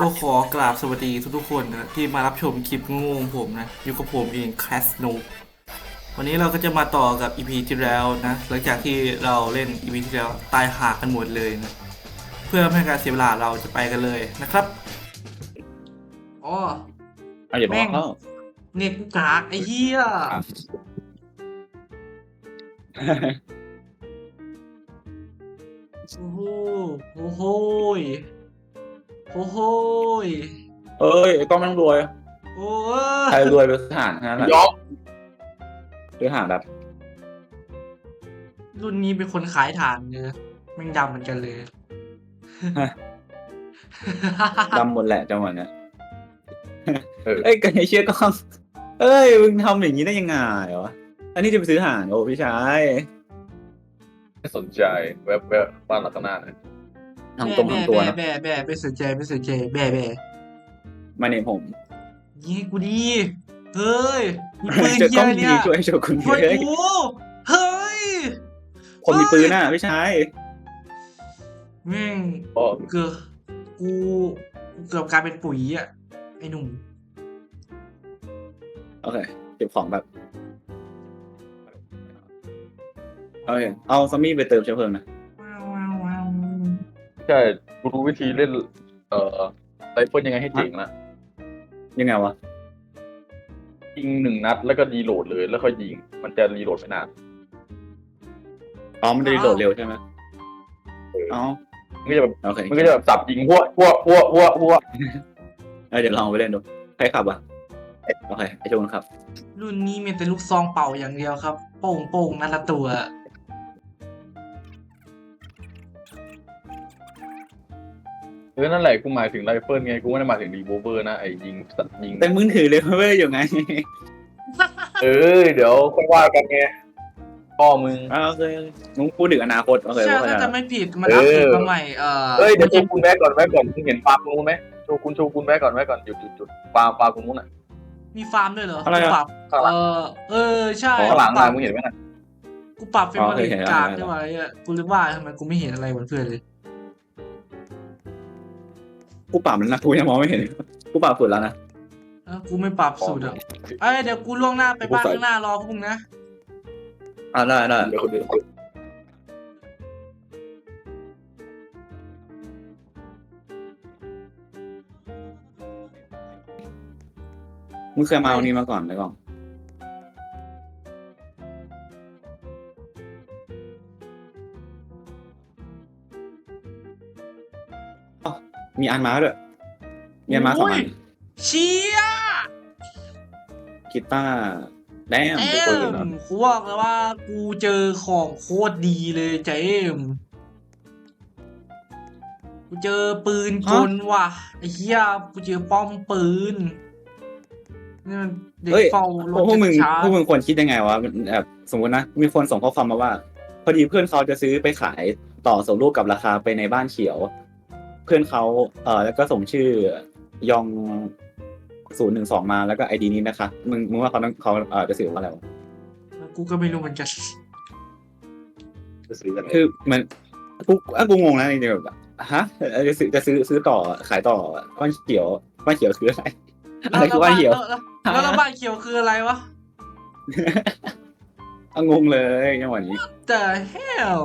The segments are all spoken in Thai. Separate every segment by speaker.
Speaker 1: ก็ขอกราบสวัสดีทุกๆคนนะที่มารับชมคลิปงงๆผมนะ อยู่กับผมเองแคสโนวันนี้เราก็จะมาต่อกับ EP ที่แล้วนะ หลังจากที่เราเล่น EP ที่แล้วตายหากันหมดเลยนะ เพื่อไม่ให้การเสียเวลาเราจะไปกันเลยนะครับอ๋อ
Speaker 2: เอาอย่าบอกเขา
Speaker 1: เน็ตกูกากไอ้เหี้ยโอ้โหโอ้โหย โอ้โหย
Speaker 2: เอ้ยไอ้กล้องไม่ต้องรวย
Speaker 1: โอ้
Speaker 2: ใคร
Speaker 1: ย
Speaker 2: รวยเป็นทหารแค่นั้นแหละ
Speaker 3: ยอก
Speaker 2: เป็นทหารแบบ
Speaker 1: รุ่นนี้เป็นคนขายฐานเนื้อแม่งดำเหมือนกันเลย
Speaker 2: ดำหมดแหละจังหวะเนี้ย
Speaker 3: เออ
Speaker 2: เอ้ยกันไอ้เชี่ยกล้องเอ้ยมึงทำอย่างนี้ได้ยังไงวะอันนี้จะไปซื้อทหารโอ้พี่ชาย
Speaker 3: ไม่สนใจแวบแวบบ้านหลังข้างหน้านะ
Speaker 2: ทำตรงทำตัวนะ
Speaker 1: แบ่แบ่ไม่สนใจไม่สนใจแบ่แบ่
Speaker 2: มาเนี่ยผม
Speaker 1: ยิงให้กูดีเฮ้ยมีปืน
Speaker 2: เจอ
Speaker 1: เหี้
Speaker 2: กล้
Speaker 1: ย
Speaker 2: อง
Speaker 1: อะไร
Speaker 2: ดี
Speaker 1: เนี่ย
Speaker 2: ช่วยโชว์คุณ
Speaker 1: ช่วย
Speaker 2: เฮ้ย
Speaker 1: กูเฮ้ย
Speaker 2: คนมีปืนน่ะพี่ชาย
Speaker 1: แม่ง
Speaker 3: ก็
Speaker 1: เกือบกูกูเกือบกลายเป็นปุ๋ยอะไอ้หนุ่ม
Speaker 2: โอเคเก็บของแบบโอเคเอาซัมมี่ไปเติมเชื้อเพลิงนะ
Speaker 3: ใช่กูรู้วิธีเล่น เอ่อไรเฟิลยังไงให้เจ๋งนะ
Speaker 2: ยังไงวะ
Speaker 3: ยิงหนึ่งนัดแล้วก็รีโหลดเลย แล้วค่อยยิง มันจะรีโหลดไม่นาน
Speaker 2: อ๋อ มันจะรีโหลดเร็วใช่ไหมอ๋อ
Speaker 3: มันก็จะแบบ
Speaker 2: โอเค
Speaker 3: มันก็จะแบบสับยิงหัวหัวหัวหัวหัว
Speaker 2: เอ้ยเดี๋ยวลองไปเล่นดู ใครขับอะ โอเค ไอโจนครับ
Speaker 1: รุ่นนี้มีแต่ลูกซองเป่าอย่างเดียวครับ โป่งโป่งนั่นละตัว
Speaker 3: ออนั่นแหละกูหมายถึงไรเฟิลไงกูไม่ได้หมายถึงรีโวเวอร์นะไอ้ยิงสัตว์ยิง
Speaker 2: แต่มึงถือเลยเว้ยอยู่ไง
Speaker 3: เออเดี๋ยวค่อยว่ากันไงพ่อมึง
Speaker 2: อ่าโอเคมึงพูดถึงอนาคตโอเค
Speaker 1: ใช่
Speaker 2: ว่า
Speaker 1: ถ้า
Speaker 2: ไง
Speaker 1: จะไม่ผิดมันอัปเดตมาใหม่เอ่อ
Speaker 3: เฮ้ยเดี๋ยวโชว์คุณแม่ก่อนแม่ก่อนมึงเห็นฟาร์มนู้นไหมโชว์คุณโชว์คุณแม่ก่อนแม่ก่อนหยุดหยุดหยุดฟาร์มฟาร์มตรงนู้นอะ
Speaker 1: มีฟาร์มด้วยเหรอ
Speaker 2: อะไร
Speaker 1: กู
Speaker 2: อะ
Speaker 1: ปรับ
Speaker 3: ข้างห
Speaker 1: เอ
Speaker 3: ลัง
Speaker 1: อเออใช่
Speaker 3: ข้างหลัง
Speaker 1: กูป
Speaker 3: มา
Speaker 1: รับ
Speaker 3: มึงเห็นไหมน่ะ
Speaker 1: กูปรับเฟรม
Speaker 2: อ๋อเค
Speaker 1: เร
Speaker 2: ย
Speaker 1: ท
Speaker 2: เห็น
Speaker 1: กลาง
Speaker 2: แล้ว
Speaker 1: ใช่ไหมอะกูเลยว่าทำไมกูไม่เห็นอะไรเหมือนเพื่อนเลย
Speaker 2: กูปรับแล้วนะกูยังมองไม่เห็น กูปรับสุดแล้วนะ
Speaker 1: เออกูไม่ปรับสูตรอะเอ้ยเดี๋ยวกูล่วงหน้าไปบ้านข้างหน้ารอพวกมึงนะ
Speaker 2: อ่าได้ได้
Speaker 3: เดี๋ยวเดี๋ยว
Speaker 2: มึงเคยมาวันนี้มาก่อนไหมก่อน มีอันมาด้วยมีอันมาสองอัน
Speaker 1: เชี่ย
Speaker 2: กีตาร์แดม
Speaker 1: เอ็
Speaker 2: ทุกคนเลยนะ
Speaker 1: มกูบอกเลยว่ากูเจอของโคตรดีเลยเจมส์กูเจอปืนกลว่ะไอ้เหี้ยกูเจอป้อมปืนนี่มันเด็ก
Speaker 2: เฮ้ย
Speaker 1: เฝ้ารถ
Speaker 2: พวกมึง
Speaker 1: ช้า
Speaker 2: พวกมึงควรคิดยังไงวะแบบสมมตินะมีคนส่งข้อความมาว่า พอดีเพื่อนเขาจะซื้อไปขายต่อส่งรูปกับราคาไปในบ้านเขียวเพื่อนเขาเออแล้วก็ส่งชื่อยองศูนย์หนึ่งสองมาแล้วก็ไอดีนี้นะคะ มึงมึงว่าเขาต้องเขาเออจะสื่อว่าอะไรวะ
Speaker 1: กูก็ไม่รู้เหมือนกัน
Speaker 3: จะซื้อกันเลย
Speaker 2: คือเหมันกูอะกูงงนะจริงๆแบบฮะเออจะซื้อจะซื้อซื้อต่อขายต่อบ้านเขียวบ้านเขียวคืออะไรอะไรคือบ้านเขียว
Speaker 1: แล้วแล้วแล้วบ้านเขียวคืออะไรวะ
Speaker 2: อะงงเลยจังหวะนี้
Speaker 1: แต่ hell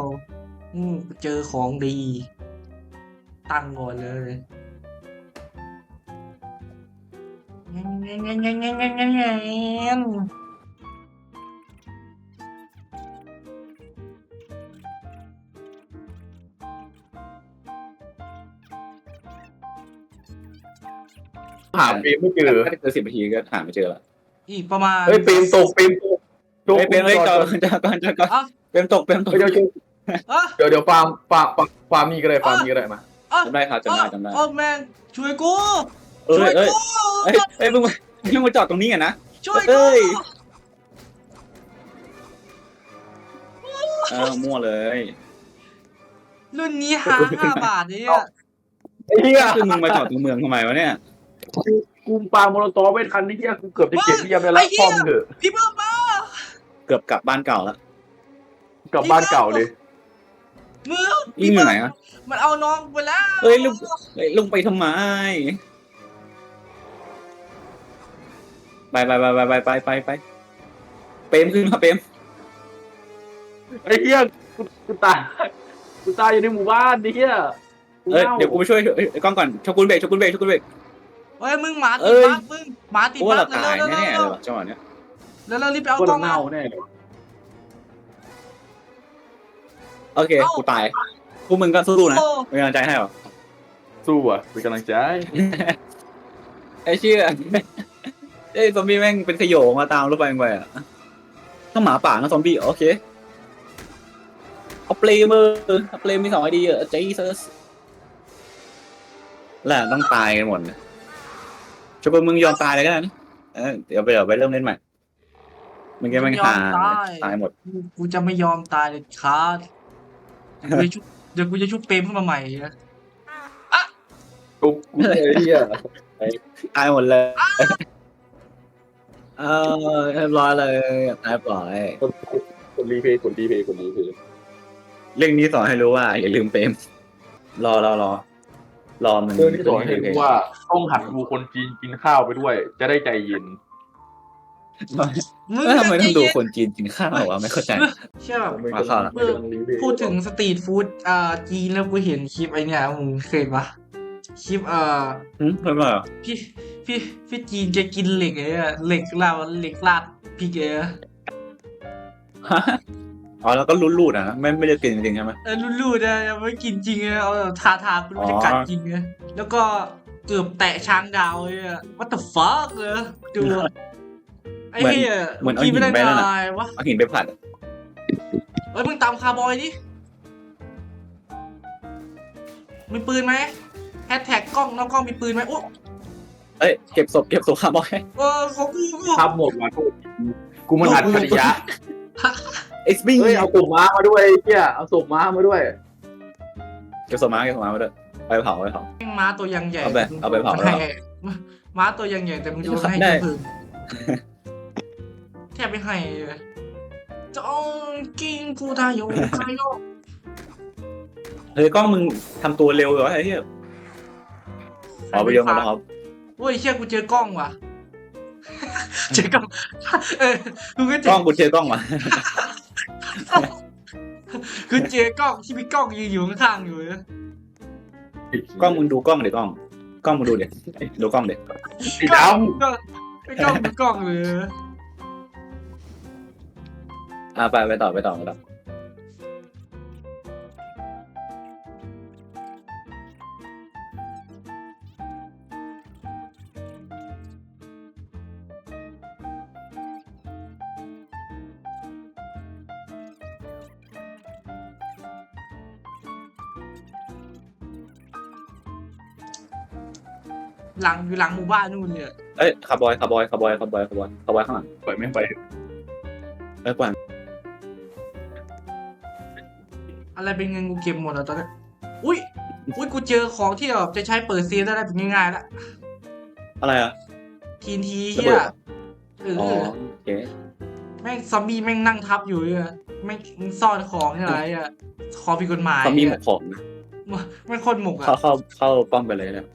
Speaker 1: อืมเจอของดี ตังก่อนเลยเงี้ยเงี้ยเงี้ยเงี้ยเงี้ยเงี้ย
Speaker 3: หาปีไม่เจอ
Speaker 2: ถ้าเจอสิบนาทีก็หาไม่เจอละ
Speaker 1: อีประมาณ
Speaker 3: เฮ้ยปีมตกปีมตก
Speaker 2: เฮ้ยเป็นเฮ้ยจ
Speaker 3: อ
Speaker 2: จอก่อนจอก่อนเป็นตกเป็นตก
Speaker 3: เดี๋ยวเดี๋ยวฟาร์มฟาร์มฟาร์มมีก็ได้ฟาร์มมีก็ได้มา
Speaker 2: จำได้ครับจำได้จำได้
Speaker 1: โอ้แม่งช่วยกู
Speaker 2: เอ้
Speaker 1: ช่วยย
Speaker 2: เอ้ย
Speaker 1: กู
Speaker 2: เอ้ยเอ้ยมึงมามึงมาจอดตรงนี้อะนะ
Speaker 1: ช่วย
Speaker 2: เอ้
Speaker 1: กู
Speaker 2: ย เออมั่วเลย
Speaker 1: รุ่นนี้หาห้าบาทเนี่ย
Speaker 3: ไอ้เหี้ย
Speaker 2: คือมึงมาจอดตรงเมืองทำไมวะเนี่ย
Speaker 3: กูปาโมโนตอไม่ทันไอ้เหี้ยกูเกือบจะเก็บที่ยังไม่รับซ่อมเถอะ
Speaker 1: พี่เบิ้มมา
Speaker 2: เกือบกลับบ้านเก่าแล้ว
Speaker 3: กลับบ้านเก่าเลย
Speaker 1: มึง
Speaker 2: ยิงอยู่ไหนอะ
Speaker 1: มันเอาน้องไปแล้ว
Speaker 2: เอ้ยลุงเอ้ยลุงไปทำไมไปไปไปไปไปไปไปเปรมขึ้นมาเปรม
Speaker 3: ไอ้เหี้ยกูกูตายกูตายอยู่ในหมู่บ้านไอ้เหี้ย
Speaker 2: เอ้ยเดี๋ยวกูไปช่วยเอ้ยกล้องก่อนชกุลเบรกชกุลเบรกชกุลเบรก
Speaker 1: เฮ้ยมึงหมา
Speaker 2: เอ้
Speaker 1: ติด
Speaker 2: ย
Speaker 1: บั๊กมึงหมาติด
Speaker 2: กูว่า
Speaker 1: บั๊
Speaker 2: เรา
Speaker 1: ก
Speaker 2: ตาย
Speaker 1: เร็วๆ
Speaker 2: แน่ๆ
Speaker 1: เร็
Speaker 2: เล
Speaker 1: วย
Speaker 2: ว่ะจังหวะเนี้ย
Speaker 1: ๆเร็วๆรีบไปเอา
Speaker 3: กู
Speaker 1: กล้
Speaker 3: จะ
Speaker 1: องมา
Speaker 3: เน่าแน่เลย
Speaker 2: โอเค กูตายพวกมึงก็สู้ๆนะ
Speaker 1: โอ้
Speaker 2: เป็นกำลังใจให้เหรอ
Speaker 3: สู้อะเป็นกำลังใจ
Speaker 2: ไอ้เชี่ยไอ้ซอมบี้แม่งเป็นขโยงมาตามรถไฟไปอะต้องหมาป่านะซอมบี้โอเค เอาเปลมเออเอาเปลมมีสองไอเดียเจสัสแหละต้องตายกันหมดนะชกุลมึงยอมตายเลยก็ได้นะเออเดี๋ยวไปเดี๋ยวไปเริ่มเล่นใหม่มึงแกแม่งหาตายหมด
Speaker 1: กูกูจะไม่ยอมตายเลยครับเดี๋ยว กูจะชุบเดี๋ยวกูจะชุบเปรมขึ้นมาใหม่นะ
Speaker 3: กูกูไอ้เหี้ย
Speaker 2: ตายหมดเลย เออเรียบร้อยเลยตายปล่อย
Speaker 3: กดกดรีเพย์กดรีเพย์กดรีเพย์
Speaker 2: เรื่องนี้สอนให้รู้ว่า อย่าลืมเปรมรอรอรอรอมัน
Speaker 3: เรื่องที่สอนให้รู้ว่าต้องหัดดูคนจีนกินข้าวไปด้วย จะได้ใจเย็น
Speaker 1: มึง
Speaker 2: แล้วทำไมต้องดู
Speaker 1: ใจเย็น
Speaker 2: คนจีนกินข้าววะไม่เข้าใจ
Speaker 1: เชื่อแบบ
Speaker 2: มาเข้าละ
Speaker 1: พูดถึงสตรีทฟู้ดอ่าจีนแล้วกูเห็นคลิปไอเนี่ยมึงเคยปะคลิปเอ่อ
Speaker 2: หืมเพิ่มเหรอ
Speaker 1: พี่พี่พี่จีนแกกินเหล็กไอ้เนี่ยเหล็กลาดเหล็กลาดพริกเอ้ย
Speaker 2: ฮะอ๋อแล้วก็รูดๆอะไม่ไม่ได้กินจริงๆใช่ไหม
Speaker 1: เออรูดๆนะยังไม่กินจริงเลยเอาแบบทาทาๆกูรู้จะ
Speaker 2: อ๋อ
Speaker 1: กัดจริงเลยแล้วก็เกือบแตะช้างดาวเลยอะ what the fuck เลยดู ไอ้เหี้ย
Speaker 2: เหมือนเอา
Speaker 1: กินไม่ได้
Speaker 2: หินไปนั่น
Speaker 1: ไง
Speaker 2: น่ะ
Speaker 1: วะ
Speaker 2: เอาหินไปผัดอะ
Speaker 1: เอ้ยมึงตามคาร์บอยดิมีปืนไหมแฮชแท็กกล้องน้องกล้องมีปืนไหมโอ้
Speaker 2: เอ้ยเก็บศพเก็บศพคาร์บอย
Speaker 1: เออของกูกู
Speaker 3: ทำหมดมาโทษกูมันอัดขยะ
Speaker 2: เอ็กซ์บิง
Speaker 3: เฮ้ยเอาศพม้ามาด้วยไอ้เหี้ยเอาศพม้ามาด้วย
Speaker 2: เก็บศพมาเก็บศพมาไปด้วยไปเผาไปเผา
Speaker 1: แม่งม้าตัวยังใหญ่
Speaker 2: เอาไปเอาไปเผา
Speaker 1: ให้ม้าตัวยังใหญ่แต่มึงโยนให้
Speaker 2: ได้
Speaker 1: เจ้าพึ่ง แทบไม่ให้เลยจองกินกูทายโยคายโย
Speaker 2: เฮ้ยกล้องมึงทำตัวเร็วเหรอไอ้เหี้ยเอาไปโยนมาแล้วครับ
Speaker 1: เว้ยเชี่ยกูเจอกล้องว่ะ เจอกล้องเออกูก็เจ
Speaker 2: กล้
Speaker 1: อ
Speaker 2: องกูเจอกล้องมา
Speaker 1: คือเจอกล้องที่มีกล้องยืนอยู่ข้างๆอยู่นะ
Speaker 2: กล้องมึงดูกล้องเดี๋ยวกล้อง กล้องมึงดูเดี๋ยวดูกล้องเดี๋ยว
Speaker 3: สี
Speaker 1: ก
Speaker 3: ด
Speaker 1: ล้องก็ไอ้กล้องดูกล้องเลย
Speaker 2: อ่าไปไปต่อไปต่อไปต่อ
Speaker 1: หลังอยู่หลังหมู่บ้านนู่นเลย
Speaker 2: เอ้ยคาร์บอยคาร์บอยคาร์บอยคาร์บอยคาร์บอยคาร์บอยข้างหลังำ
Speaker 3: ปล่อยไม่งไป
Speaker 2: เอ้ยปล่อย
Speaker 1: อะไรเป็นเงินกูเก็บหมดแล้วตอนนี้อุ้ยอุ้ยกูเจอของที่แบบจะใช้เปิดเซฟได้แล้วเป็นง่ายๆละ
Speaker 2: อะไรอะ
Speaker 1: ทีนที
Speaker 2: ระ
Speaker 1: เฮี
Speaker 2: เบิ
Speaker 1: ย
Speaker 2: ด
Speaker 1: เออ
Speaker 2: อ๋อ
Speaker 1: อ
Speaker 2: โอเค
Speaker 1: แม่งซอมบี้แม่งนั่งทับอยู่เลยแม่งซ่อนของนี่อะไรอะของผิดกฎหมาย
Speaker 2: เขามีหม
Speaker 1: อะ
Speaker 2: กของนะ
Speaker 1: แม่งคนหมกอะ
Speaker 2: เข้าเข้าเข้าป้อมไปเลยนะ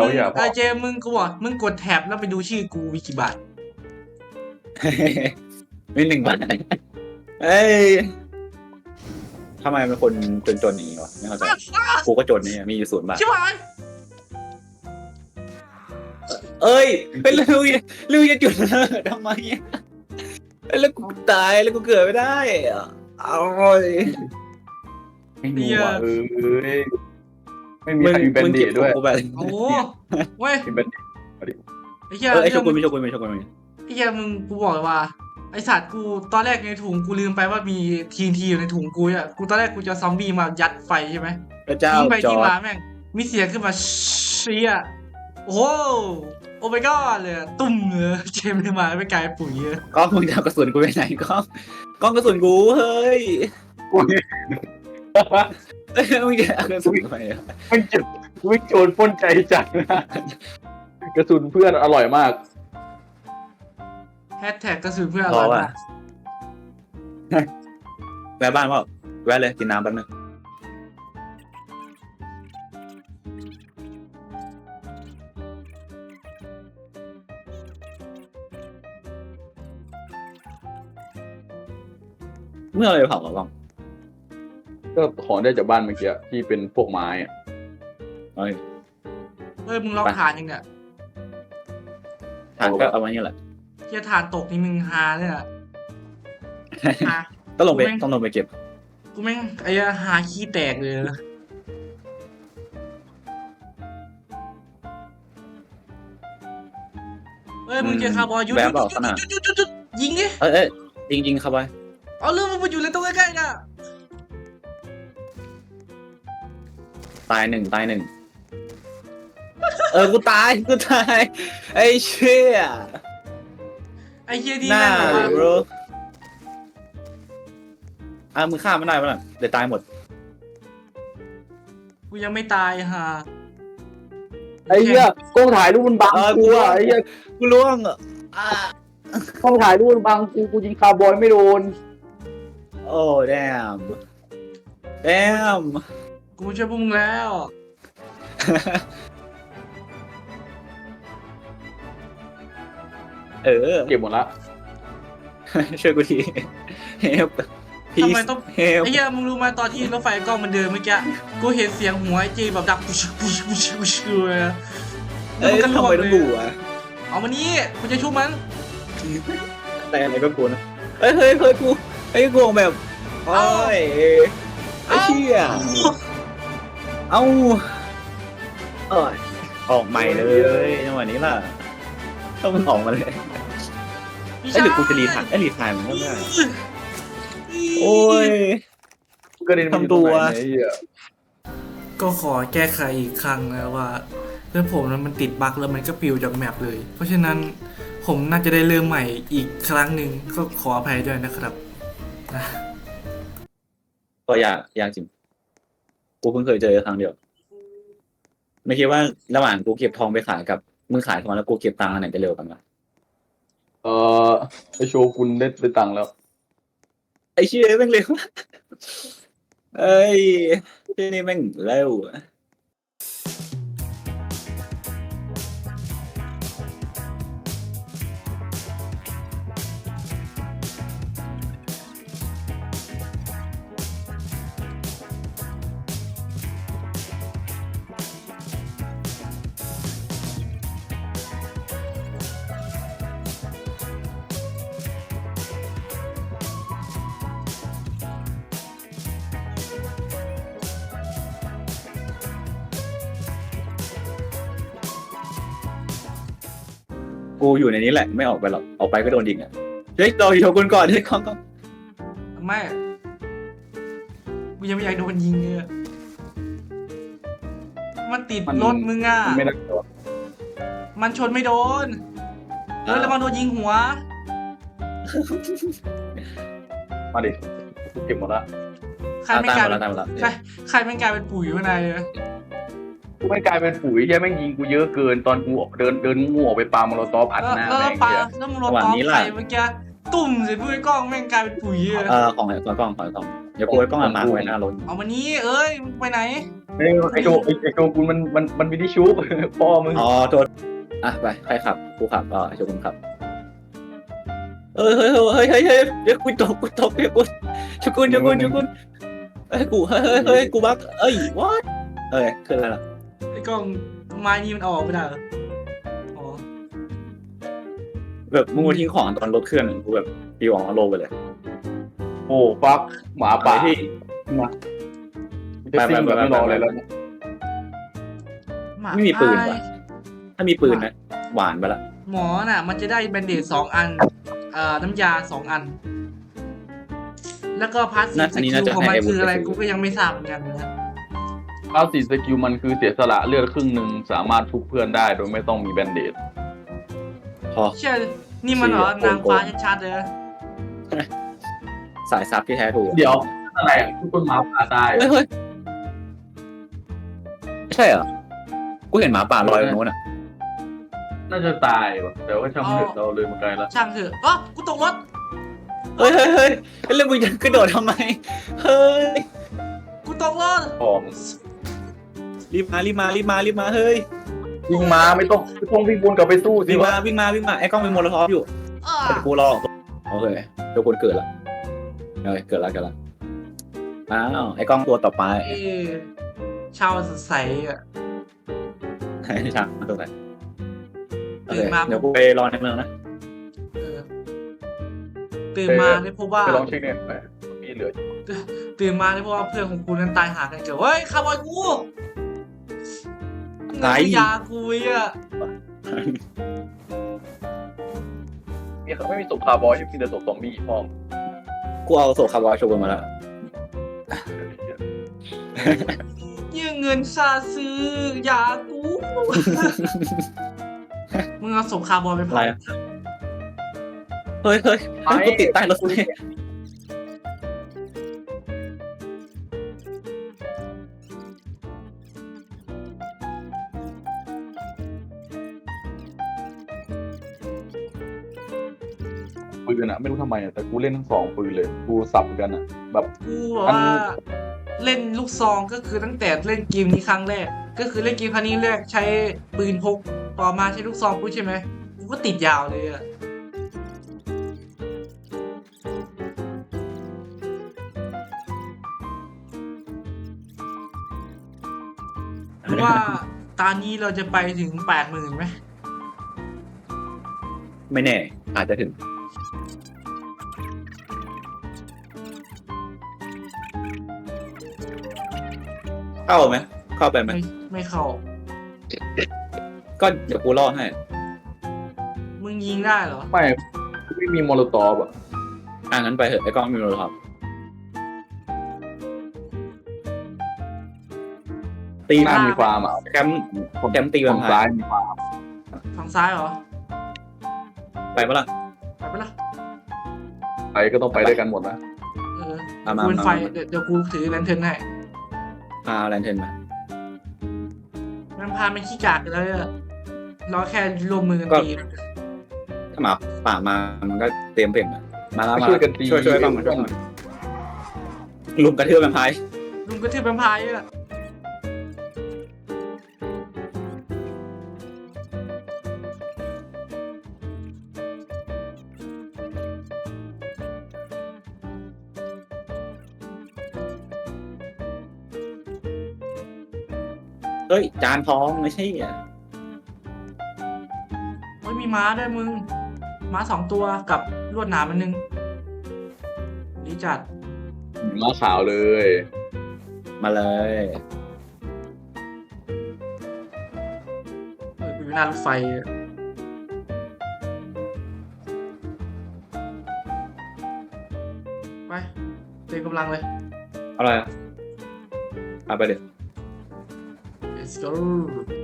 Speaker 3: ง
Speaker 1: ง
Speaker 3: ยี่
Speaker 1: เอ
Speaker 3: สิบคนเดียว
Speaker 1: มึง
Speaker 3: เนี่ย
Speaker 1: เออเจมึงกูบอกมึงกดแท็บแล้วไปดูชื่อกูวิกิบัตร
Speaker 2: มีหนึ่งบาทเอ้ยทำไมเป็นคนจนๆอย่างนี้วะไม่เข้าใจกูก็จนนี่มีอยู่ศูนย์บาท
Speaker 1: ชิบหาย
Speaker 2: เอ้ยเป็นลูกลูกจะจุดระเบิดทำไมอะแล้วกูตายแล้วกูเกิดไม่ได้อะเอาเลย
Speaker 3: ไม่มีว่ะเออ ไม่มีใครมีแบนเด
Speaker 2: เก็บ
Speaker 3: ดด้วย
Speaker 2: กูไป
Speaker 1: โอ้โหเว้ย
Speaker 3: มีแบนเดด
Speaker 1: ไอ้เหี้ย
Speaker 2: เออไอโช
Speaker 1: เรื่อง
Speaker 2: กุนไม่โชกุนไม่โชกุนไม่
Speaker 1: ไอ้เหี้ยมึงกูบอกเลยว่าไอสัตว์กูตอนแรกในถุงกูลืมไปว่ามีทีนทีอยู่ในถุงกูอะกูตอนแรกกูจะเอาซอมบี้มายัดไฟใช่ไหม
Speaker 2: พระเจ้า
Speaker 1: ทิ้งไป
Speaker 2: จอ
Speaker 1: ทิ้ง
Speaker 2: ร์
Speaker 1: มา
Speaker 2: ด
Speaker 1: แม่งมีเสียงขึ้นมาเชียโอ้โหโอ้ my god เลยอะตุ้มเลยเจมส์เลยมาไม่กลายเป็นปุ๋ยเลย
Speaker 2: กล้องมึงจะเอากระสุนกูไปไหนกล้องกล้องกระสุนกูเฮ้ยเอ้ย มึงจะเอากระสุนกูไปอะ
Speaker 3: ไม่จุดไม่โจรปล้นใจจัดนะกระสุนเพื่อนอร่อยมาก
Speaker 1: แฮชแท็กกระสุนเพื่ออะไรมาก
Speaker 2: แวะบ้านเปล่าแวะเลยกินน้ำแป๊บนึงเมื่ออะไรเผาหรอกล้อง
Speaker 3: ก็ของได้จากบ้านเมื่อกี้ที่เป็นพวกไม้อะ
Speaker 2: เอ้ย
Speaker 1: เฮ้ยมึงลองทานยังเนี่ย
Speaker 2: ทานก็เอาไว้นี่แหละ
Speaker 1: เฮียทานตกนี่มึงฮาเลยอะฮา
Speaker 2: ต้องลงไป
Speaker 1: แม่ง
Speaker 2: ต้องลงไปเก็บ
Speaker 1: กูแม่งไอ้เหี้ยฮาขี้แตกเลยนะเฮ้ยมึงเจอคาร์บอยหยุดห
Speaker 2: แวะ
Speaker 1: ยุด
Speaker 2: เปล่า
Speaker 1: ห
Speaker 2: ขนาด
Speaker 1: ยุดหยุดหยุดหยุดยิงดิ
Speaker 2: เอ้ยเอ้ยจริงจริงๆครับบอย
Speaker 1: เอาเรื่องมันมาอยู่เลยตรงใกล้ๆน่ะ
Speaker 2: ตายหนึ่งตายหนึ่งเออกูตายกูตายไอ้เชี่ย
Speaker 1: ไอ้เฮียนี่
Speaker 2: หน้า
Speaker 1: แม่งแบบว่า
Speaker 2: bro อะมึงฆ่ามันได้ปะล่ะเดี๋ยวตายหมด
Speaker 1: กูยังไม่ตายฮะ
Speaker 3: ไอ้เหี้ยกล้องถ่ายรูปมันบัง
Speaker 2: เออ
Speaker 3: กูอะ ไอ้เหี้ย
Speaker 2: กูล่วงอะอะ
Speaker 3: กล้องถ่ายรูปมันบังกูกูยิงคาร์บอยไม่โดน
Speaker 2: โอ้แดมแดม
Speaker 1: กูไม่ช่วยพวกมึงแล้ว
Speaker 2: เออ
Speaker 3: เก็บหมดละ
Speaker 2: ช่วยกูทีเฮลพี
Speaker 1: ทำไมต้อง
Speaker 2: เฮล
Speaker 1: ไอ้เหี้ยมึงรู้ไหมตอนที่รถไฟกล้องมันเดินเมื่อกี้ กูเห็นเสียงหัวไอ้เจแบบดังปุ๊ชปุ๊ชปุ๊ชปุ๊ชเลยอะ
Speaker 2: เอ้ย
Speaker 1: แล้วมันก็
Speaker 2: ทำไมต้อง
Speaker 1: ล่
Speaker 2: บู
Speaker 1: วงเลย
Speaker 2: อะ
Speaker 1: เอามานี่กูจะชุบมัน
Speaker 2: แต่อะไรก็กลัวนะเฮ้ยเฮ้ยเฮ้ยกูไอ้ยกูออกแบบโอ้ยไอ้เชี่ย เอ้าเอ้ยออกใหม่เลยจังหวะนี้ล่ะต้องมึงออกมาเลย
Speaker 1: พี่
Speaker 2: ไอ้ยหรือกูจะ
Speaker 1: ชาย
Speaker 2: รีถ่ายไอ้ยรีถ่ายมันก็ได้โอ้ย
Speaker 3: ก็เด็นมันอยู่ตรงไหนเนี่ยไอ้เหี้ย
Speaker 4: ก็ขอแก้ไขอีกครั้งนะว่าเรื่องผมนั้นมันติดบั๊กแล้วมันก็ปลิวจากแมปเลย เพราะฉะนั้นผมน่าจะได้เริ่มใหม่อีกครั้งหนึ่งก็ขออภัยด้วยนะครับนะ
Speaker 2: ก็ยากยากจริง กูเพิ่งเคยเจอครั้งเดียว ไม่คิดว่าระหว่างกูเก็บทองไปขายกับมึงขายทองแล้วกูเก็บตังค์อันไหนจะเร็วกันวะ
Speaker 3: เออไอโชกุนได้ได้ตังค์แล้ว
Speaker 2: ไอ้เชี่ยแม่งเร็วเอ้ยที่นี่แม่งเร็วอะ กูอยู่ในนี้แหละไม่ออกไปหรอกออกไปก็โดนยิงอะเฮ้ยรออยู่คนก่อนเฮ้ยกล้องกล้อง
Speaker 1: ไม่กูยังไม่อยากโดนยิงเลยอะมันติด
Speaker 3: มัน
Speaker 1: รถมึงอะ
Speaker 3: มันไม่ได้ตัว
Speaker 1: มันชนไม่โดนเฮ้ยแล้วมันโดนยิงหัว
Speaker 3: มาดิกูเก็บหมดละ
Speaker 1: ใคร
Speaker 2: อะ
Speaker 1: ไม่
Speaker 2: ตาม
Speaker 1: กลาย
Speaker 2: มา
Speaker 1: เป็
Speaker 2: แล้ว
Speaker 1: น
Speaker 2: ตามมาแล้ว
Speaker 1: ใครใครไม่กลายเป็นปุ๋ยข้างในเลย
Speaker 3: กู ไม่กลายเป็นปุ๋ยเหี้ยแม่งยิงกูเยอะเกินตอนกูเดินเดินมั่วออกไปปาโมโลตอฟอัด
Speaker 1: แล้ว
Speaker 3: หน้า
Speaker 1: แล้ว
Speaker 3: แม่ง
Speaker 1: ปลา
Speaker 3: เหี้ย
Speaker 1: แล้วมึงรถตอมใส่เมื่อกี้ตุ่มสิพูดไอ้กล้องแม่งกลายเป็นปุ๋ยอะ
Speaker 2: เออของไหนของกล้องของกล้องเดี๋ยวกูไว้กล้องเอามาไว้หน้ารถ
Speaker 1: เอามานี้เอ้ยมึงไปไหน
Speaker 3: เอ้ยไอโชไอ้ไอโชกุนมันมันมันมีที่ชูบพ่อมึง
Speaker 2: อ๋อโทษอะไปใครขับกูขับอ่าโชกุนขับเอ้ยเฮ้ยเฮ้ยเฮ้ยเฮ้ยเดี๋ยวกูตกกูตกเดี๋ยวกูโชกุนโชกุนโชกุนเฮ้ยกูเฮ้ยเฮ้ยเฮ้ยกูบักเอ้ย what เอ้ยคืออะไรล่ะ
Speaker 1: ไอ้กล้องไม้นี่มันเอาออกไม่ได้เหรออ๋อ
Speaker 2: แบบมึงมาทิ้งของตอนรถเคลื่อนกูแบบปีออกมาโลไปเลย
Speaker 3: โอ้ฟักหมาป่า
Speaker 2: ไปที่
Speaker 3: จะซิ่งแบบไม่รออะไรแล้ว
Speaker 1: หา
Speaker 2: ไม่มีปืน
Speaker 1: อ้าย
Speaker 2: ว่ะ ถ้ามีปืนนะหวานไปละ
Speaker 1: หมอน่ะ มันจะได้แบนเดจสองอัน เอ่อ น้ำยาสองอัน แล้วก็พาสซี
Speaker 2: น่า
Speaker 1: ฟ
Speaker 2: อั
Speaker 1: ส
Speaker 2: นนี้
Speaker 1: กิ
Speaker 2: น่า
Speaker 1: ล
Speaker 2: จะ
Speaker 1: ของ
Speaker 2: ให้
Speaker 1: มัน
Speaker 2: ไอ้วุฒิ
Speaker 1: คืออะไร
Speaker 2: ไปซื้อ
Speaker 1: กูก็ยังไม่ทราบเหมือนกันนะ
Speaker 3: พาสซีฟสกิลมันคือเสียสละเลือดครึ่งหนึ่งสามารถทุบเพื่อนได้โดยไม่ต้องมีแบนเดด
Speaker 2: พอ
Speaker 1: เชื่อนี่มันเหรอ
Speaker 2: เชี่ย
Speaker 1: นางฟ้า
Speaker 2: โกง
Speaker 1: ชัดๆเลย
Speaker 2: สายซับที่แท้ถูก
Speaker 3: เดี๋ยวอะไรอะทุกคนหมาป่าตาย
Speaker 2: เฮ้ยเฮ้ยไม่ใช่เหรอ กูเห็นหมาป่าลอยตรงโน้นอะ
Speaker 3: น่าจะตายว่ะแต่ว่าช่างมันเถอะเราเลยมาไกลแล้ว
Speaker 1: ช่างเถอะอ๋อกูตกรถ
Speaker 2: เฮ้ยเฮ้ยเฮ้ยแล้วมึงจะกระโดดทำไม เฮ้ย
Speaker 1: กูตกรถ
Speaker 3: พร้อม
Speaker 2: รีบมารีบมารีบมารีบมาเฮ้ย
Speaker 3: วิ่งมาไม่ต้องไม่ต้องวิ่งวนกลับไปสู้สิ
Speaker 2: วิ่ง
Speaker 3: วะ
Speaker 2: มาวิ่งมาวิ่งมาไอ้กล้องเป็นโมโลทอฟอยู่
Speaker 1: อ่า
Speaker 2: เดี๋ยวกูรอโอเคเดี๋ยวคนเกิดละเฮ้ยเกิดละเกิดละอ้าวไอ้กล้องตัวต่อไป
Speaker 1: เอ้ชาวสดใสอะ
Speaker 2: ใช่ใช่ตัวไหนโอ
Speaker 1: ตื่
Speaker 2: เคน
Speaker 1: มา
Speaker 2: เดี๋ยวกูไปรอในเมืองนะ
Speaker 1: เออตื่นมาเนี่ยเพราะว่า
Speaker 3: ไปลองเช็คเน็ตไปมีเหลืออยู่
Speaker 1: ตื่นมาเนี่ยเพราะว่าเพื่อนของกูนั้นตายหากันเกิดเฮ้ยคาร์บอยกู
Speaker 2: ไหน
Speaker 1: เงินยากูอะ
Speaker 3: มีไม่มีศพคาร์บอยมีแต่ศพซอมบี้พร้อม
Speaker 2: กูเอาโซคาร์บอยโชว์มาแล้ว
Speaker 1: ยืมเงินซาซื้อยากูมึงเอาสงครามบอลไป
Speaker 2: อะไร
Speaker 1: เผา
Speaker 2: อะเฮ้ยเฮ้ยเฮ้ยกูติดใต้รถไฟ
Speaker 3: ปืนอะไม่รู้ทำไมอะแต่กูเล่นทั้งสองปืนเลย กูสับกันอะแบบ
Speaker 1: กูบอก
Speaker 3: อัน
Speaker 1: ว่าเล่นลูกซองก็คือตั้งแต่เล่นเกมนี้ครั้งแรก ก็คือเล่นเกมครั้งนี้แรกใช้ปืนพกต่อมาใช้ลูกซองปุ๊บใช่ไหมกูก็ติดยาวเลยอะหรือว่าตอนนี้เราจะไปถึงแปดหมื่นไหม
Speaker 2: ไม่แน่ อาจจะถึง เข้าไหมเข้าไปไหม
Speaker 1: ไม่ไม่เข้า
Speaker 2: ก็เดี๋ยวกูรอดให้
Speaker 1: มึงยิงได้เหรอ
Speaker 3: ไม่ไม่มีโมโลตอฟอะ
Speaker 2: อ่างั้นไปเถอะไอ้กล้องมีโทรศัพท์ตี
Speaker 3: หน้ามีฟาร์มอะ
Speaker 2: แคมป์แคมป์ตีแว
Speaker 3: ฝั่
Speaker 2: ม
Speaker 3: ง
Speaker 2: ไพ
Speaker 3: ซ้าย
Speaker 2: ร์
Speaker 3: มีฟาร์ม
Speaker 1: ฝั่งซ้ายเหรอ
Speaker 2: ไปปะล่ะ
Speaker 1: ไปปะล่ะ
Speaker 3: ไปก็ต้องไปด้วยกันหมดนะ
Speaker 1: เออ
Speaker 2: เอามา
Speaker 1: กูเป็น
Speaker 2: มา
Speaker 1: ไฟ
Speaker 2: มา
Speaker 1: เดี๋ยวเดี๋ยวกูถือแลนเทิร์นให้
Speaker 2: พาแลนเทนมา
Speaker 1: มันพามันขี้กากแล้วอะรอแค่รวมมือกัน
Speaker 2: ก็
Speaker 1: ตี
Speaker 2: ถ้าหมาป่ามามันก็เตรียมเพ่งอะมาแล้วมา
Speaker 3: ช่วยกันตี
Speaker 2: ช่วยช่วยกล้องมาช่วยกล้องมาลุมกระเทือบแวมไพร์
Speaker 1: ลุงก็ถือเป็นพายอะ
Speaker 2: เฮ้ย จานทองไม่ใช่อะ
Speaker 1: ไม่มีม้าด้วยมึง ม้าสองตัวกับลวดหนามอันนึงดีจัด
Speaker 3: ม้าขาวเลย
Speaker 2: มาเลย
Speaker 1: เอออยู่หน้ารถไฟอะไปเต็มกำลังเลย
Speaker 2: อะไรอะเอาไปเดี๋ย ว
Speaker 1: let's go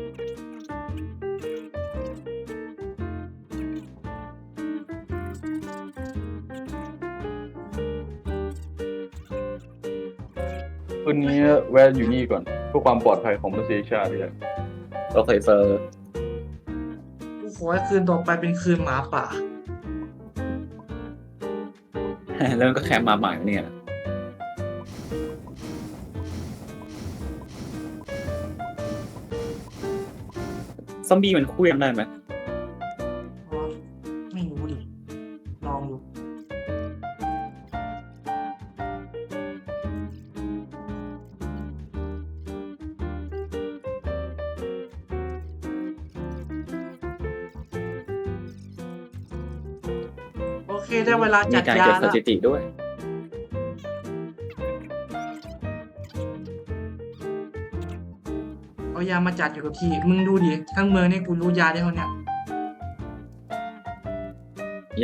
Speaker 3: คืนนี้แวะอยู่นี่ก่อนเพื่อความปลอดภัยของมนุษยชาติเนี่ย
Speaker 2: โอเคเฟอร์
Speaker 1: กูขอให้คืนต่อไปเป็นคืนหมาป่า
Speaker 2: แล้วมันก็แคมป์มาใหม่เนี่ย ซอมบี้มันคุยกันได้ไหม
Speaker 1: อ๋อไม่รู้ดิลองดูโอเคได้เวลา
Speaker 2: มี
Speaker 1: จัด
Speaker 2: การ
Speaker 1: ยา
Speaker 2: เก็บส
Speaker 1: แล้ว
Speaker 2: ถิติด้วย
Speaker 1: ยามาจัดอยู่กับที่ มึงดูดิ ทั้งเมืองนี่กูรู้ยาได้เท่าเนี้ย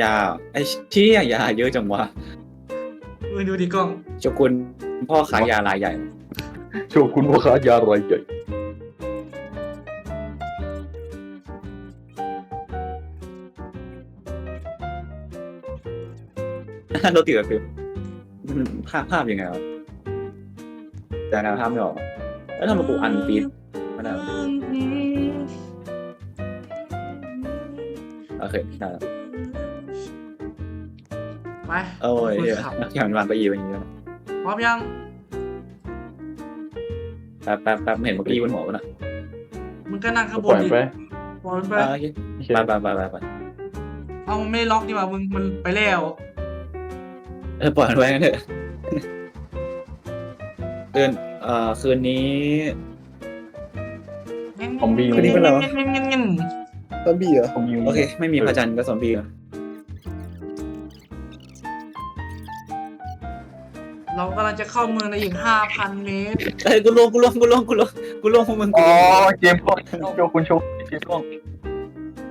Speaker 2: ยาไอ้เชี่ยยาเยอะจังวะ
Speaker 1: มึงดูดิกล้อง
Speaker 2: เจ้าคุณพ่อขายยารายใหญ่
Speaker 3: โชคุณว่าขายารายใหญ่
Speaker 2: รถติดกับฟิลมันภาพภาพยังไงวะแต่นะภาพไม่ออก แล้วทำไมกูอันปีด ไม่ได้วะโอเคได้แล้ว
Speaker 1: ไป
Speaker 2: โอ้ย
Speaker 1: คน
Speaker 2: เหี้ย
Speaker 1: ขับ
Speaker 2: นักแข่งวางไปอีเป็นอย่างนี้แล้ว
Speaker 1: พร้อมยัง
Speaker 2: แป๊บแป๊บแป๊บเห็นเมื่อกี้บนหัวมันอะ
Speaker 1: มึงก็นั่งข้างบ
Speaker 3: ปล่
Speaker 1: น
Speaker 3: อย
Speaker 1: ดิ
Speaker 3: ไป
Speaker 1: ปล่อยมันไป
Speaker 2: อ่าโอเค
Speaker 3: โอเค
Speaker 2: ไปไปไปไปไป
Speaker 1: เอามันไม่ได้ล็อกดีกว่ามึงมันไปแล้ว
Speaker 2: เออปล่อยมันไว้กันเถอะเดือนเอ่อคืนนี้
Speaker 3: ซอมบี้
Speaker 2: คนนี้เป็นอะไรวะ
Speaker 1: เงี้ยเงี้ยเงี้ย
Speaker 2: ซอมบี้เหรอ
Speaker 3: ผมยิง
Speaker 2: โอเค ไม่มีพระจันทร์ก็ซอมบี้เหรอ
Speaker 1: เรากำลังจะเข้าเมืองในอีกห้าพันเมตร
Speaker 2: เอ้ยกูลงกูลงกูลงกูลงกูลงพวกมึงกู
Speaker 3: อ๋อ
Speaker 2: ลง
Speaker 3: เกมพวกโชคุณโชเกมพวก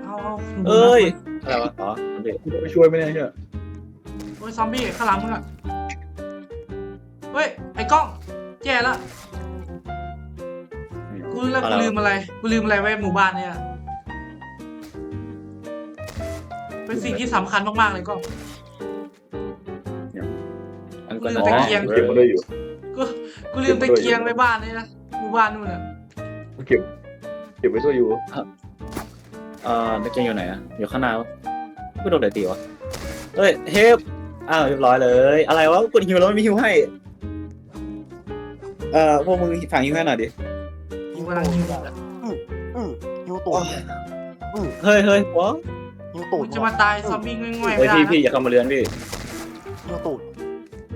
Speaker 1: เอาเอา
Speaker 2: เอ้ยอะไรวะอ๋อซอมบี้
Speaker 3: ไปช่วยไม่ได้เนี่ย
Speaker 1: โอ้ยซอมบี้ข้างหลังมึงอะเฮ้ยไอ้กล้องแย่ละ กูลืม
Speaker 2: เอา
Speaker 1: กู
Speaker 2: ละ
Speaker 1: ลืมอะไรกูลืมอะไรไว้หมู่บ้านเนี่ย เป็นสิ่งที่สำคัญมากๆเลยกล้อง
Speaker 2: อันก็
Speaker 1: ลื
Speaker 2: นะ
Speaker 1: มตะเกียง
Speaker 3: เก็บมาได้อยู่
Speaker 1: กูกูลืมตะเกียงไว้บ้านเนี่ยนะหมู่บ้านนู่นน่ะ
Speaker 3: เก็บ เก็บไว้ด้วยอยู่
Speaker 2: เอ่อตะเกียงอยู่ไหนอะอยู่ข้างหน้าวะกูโดนไหนตีวะเฮ้ยเฮฟอ้าวเรียบร้อยเลย อะไรวะกดฮิวแล้วไม่มีฮิวให้ เอ่อพวกมึงฝังฮิวให้หน่อยดิ
Speaker 1: กูกำลังหิว
Speaker 5: อือยิวตูดอือ
Speaker 2: เฮ้ยเฮ้ยหัว
Speaker 5: ยิวตู
Speaker 1: กู
Speaker 5: ด
Speaker 1: จะมาตายซอมบี้ง่อยๆ
Speaker 2: เฮ้
Speaker 1: ไม่
Speaker 2: ย
Speaker 1: ได้
Speaker 2: พี่
Speaker 1: นะ
Speaker 2: พี่อย่าเข้ามาเรือนพี่
Speaker 5: ยิวตูด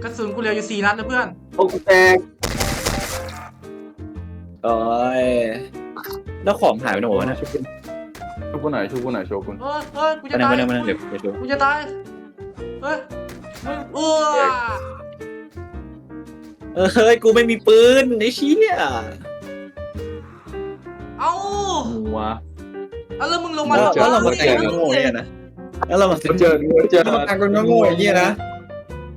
Speaker 1: กระสุนกูเหลืออยู่สี่นัดแล้วเพื่อน
Speaker 3: โอ้กูแตก
Speaker 2: เอ้ยแล้วของหายไปไหนหมดวะเนี่ย
Speaker 3: ชุบกูไหนชุบกูไหนโชคุณ
Speaker 1: เฮ้ยเฮ้ยกู
Speaker 2: ไป
Speaker 1: จะ
Speaker 2: ไหน
Speaker 1: ตาย
Speaker 2: ไปไหนไปไหนเดี๋ยวเดี๋ยวดู
Speaker 1: กูจะตายเฮ้ยมึงอ้ว
Speaker 2: เออเฮ้ยกูไม่มีปืนไอ้เชี่ย
Speaker 1: เอ้า
Speaker 3: มัว
Speaker 1: เอาแล้วมึงลงมา
Speaker 2: แล้ว
Speaker 3: เจอ
Speaker 2: แล้วเรามาแต่งกันโง่เนี่ยนะแล้วเรามา
Speaker 3: มันเจอมันเจอ
Speaker 2: เรามาแต่งกันโง่อย่างเงี้ยนะ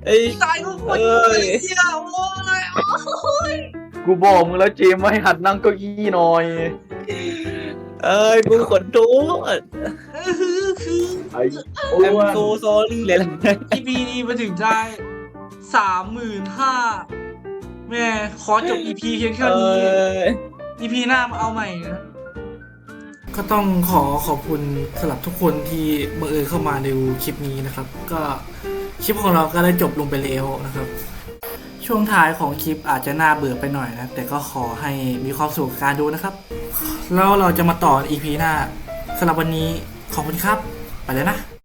Speaker 2: ไอ้
Speaker 1: ตายกูโคตร
Speaker 2: เอ้ย
Speaker 1: เหี้ยโว้ย
Speaker 3: กูบอกมึงแล้วเจมส์ว่าให้หัดนั่งเก้าอี้หน่อย
Speaker 2: เอ้ยกูขอโทษ
Speaker 1: คือคือ
Speaker 3: ไอ้โอ้
Speaker 2: I'm
Speaker 3: ย
Speaker 2: so sorry เลยล่ะ
Speaker 1: EP นี้มาถึงได้สามหมื่นห้าแม่ขอจบ EP เพียงแค่
Speaker 2: เอ
Speaker 1: นี้
Speaker 2: อ
Speaker 1: EP หน้ามาเอาใหม่นะ
Speaker 4: ก็ต้องขอขอบคุณสำหรับทุกคนที่บังเอิญเข้ามาดูคลิปนี้นะครับ ก็คลิปของเราก็ได้จบลงไปแล้วนะครับ ช่วงท้ายของคลิปอาจจะน่าเบื่อไปหน่อยนะ แต่ก็ขอให้มีความสุขกับการดูนะครับ แล้วเราจะมาต่อ EP หน้าสำหรับวันนี้ขอบคุณครับ ไปเลยนะ